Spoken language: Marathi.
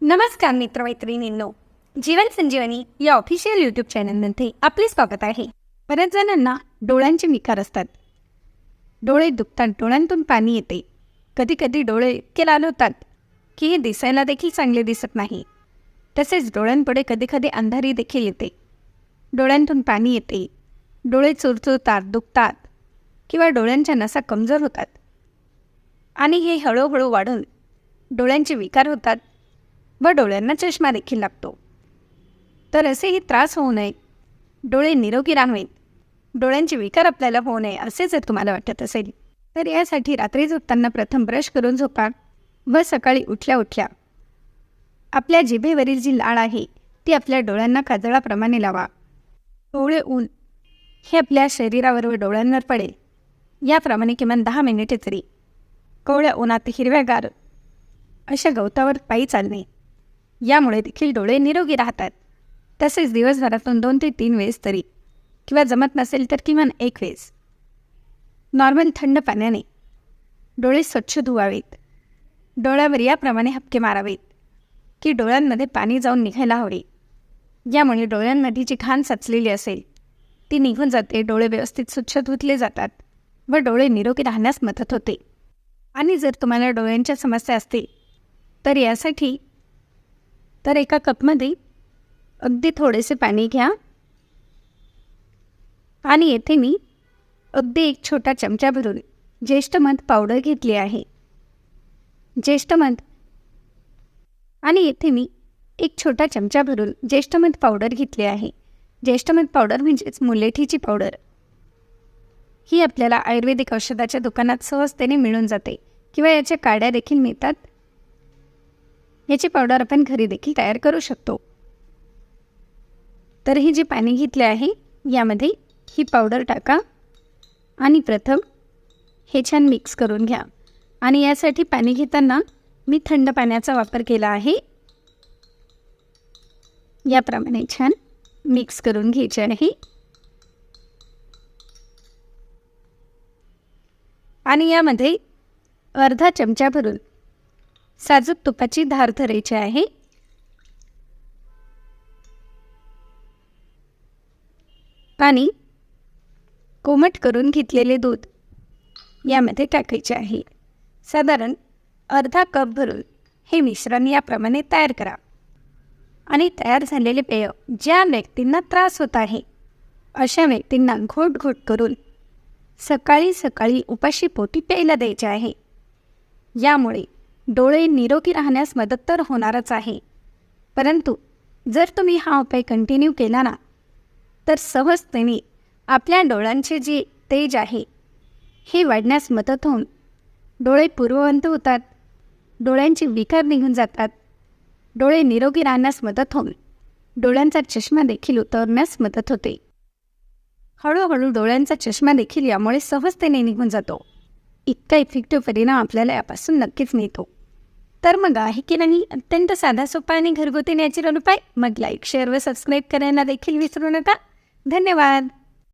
नमस्कार मित्रमैत्रिणींनो जीवन संजीवनी या ऑफिशियल यूट्यूब चॅनलमध्ये आपले स्वागत आहे. बऱ्याच जणांना डोळ्यांचे विकार असतात. डोळे दुखतात डोळ्यांतून पाणी येते. कधी कधी डोळे इतके लाल होतात की हे दिसायला देखील चांगले दिसत नाही. तसेच डोळ्यांपुढे कधी कधी अंधारी देखील येते. डोळ्यांतून पाणी येते. डोळे चुरचुरतात दुखतात. किंवा डोळ्यांच्या नसा कमजोर होतात. आणि हे हळूहळू वाढून डोळ्यांचे विकार होतात व डोळ्यांना चष्मा देखील लागतो. तर असेही त्रास होऊ नये. डोळे निरोगी राहावेत. डोळ्यांचे विकार आपल्याला होऊ नये असे जर तुम्हाला वाटत असेल तर यासाठी रात्री झोपताना प्रथम ब्रश करून झोपा व सकाळी उठल्या उठल्या आपल्या जिभेवरील जी लाळ आहे ती आपल्या डोळ्यांना काजळाप्रमाणे लावा. डोळे ऊन हे आपल्या शरीरावर व डोळ्यांवर पडेल. याप्रमाणे किमान दहा मिनिटे तरी. कोवळ्या उन्हात हिरव्यागार अशा गवतावर पायी चालणे. यामुळे देखील डोळे निरोगी राहतात. तसेच दिवसभरातून दोन ते तीन वेळेस तरी किंवा जमत नसेल तर किमान एक वेळेस. नॉर्मल थंड पाण्याने डोळे स्वच्छ धुवावेत. डोळ्यावर याप्रमाणे हपके मारावेत की डोळ्यांमध्ये पाणी जाऊन निघायला हवे. यामुळे डोळ्यांमध्ये जी घाण साचलेली असेल. ती निघून जाते डोळे व्यवस्थित स्वच्छ धुतले जातात. व डोळे निरोगी राहण्यास मदत होते. आणि जर तुम्हाला डोळ्यांच्या समस्या असतील तर यासाठी तर एका कपमध्ये अगदी थोडेसे पाणी घ्या. आणि येथे मी अगदी एक छोटा चमचा भरून ज्येष्ठमध पावडर घेतली आहे. ज्येष्ठमध आणि येथे मी एक छोटा चमचा भरून ज्येष्ठमध पावडर घेतली आहे. ज्येष्ठमध पावडर म्हणजेच मुलेठीची पावडर. ही आपल्याला आयुर्वेदिक औषधाच्या दुकानात सहजतेने मिळून जाते. किंवा याच्या काड्या देखील मिळतात. याची पावडर आपण घरी देखील तयार करू शकतो. तर ही जी पाणी घेतले आहे यामध्ये ही पावडर टाका. आणि प्रथम हे छान मिक्स करून घ्या. आणि यासाठी पाणी घेताना मी थंड पाण्याचा वापर केला आहे. याप्रमाणे छान मिक्स करून घ्यायचे आहे. आणि यामध्ये अर्धा चमचा भरून साजूक तुपाची धार धरायची आहे. आणि कोमट करून घेतलेले दूध यामध्ये टाकायचे आहे. साधारण अर्धा कप भरून हे मिश्रण याप्रमाणे तयार करा. आणि तयार झालेले पेय ज्या व्यक्तींना त्रास होत आहे अशा व्यक्तींना घोट घोट करून सकाळी सकाळी उपाशी पोटी प्यायला द्यायचे आहे. यामुळे डोळे निरोगी राहण्यास मदत तर होणारच आहे. परंतु जर तुम्ही हा उपाय कंटिन्यू केला ना तर सहजतेने आपल्या डोळ्यांचे जे तेज आहे हे वाढण्यास मदत होऊन डोळे पूर्ववंत होतात डोळ्यांचे विकार निघून जातात डोळे निरोगी राहण्यास मदत होऊन डोळ्यांचा चष्मा देखील उतरण्यास मदत होते. हळूहळू डोळ्यांचा चष्मा देखील यामुळे सहजतेने निघून जातो. इतका इफेक्टिव्ह परिणाम आपल्याला यापासून नक्कीच मिळतो. तर मग आहे की नाही? अत्यंत साधा सोपा आणि घरगुती नॅचरल उपाय? मग लाईक शेअर व सबस्क्राईब करायला देखील विसरू नका. धन्यवाद!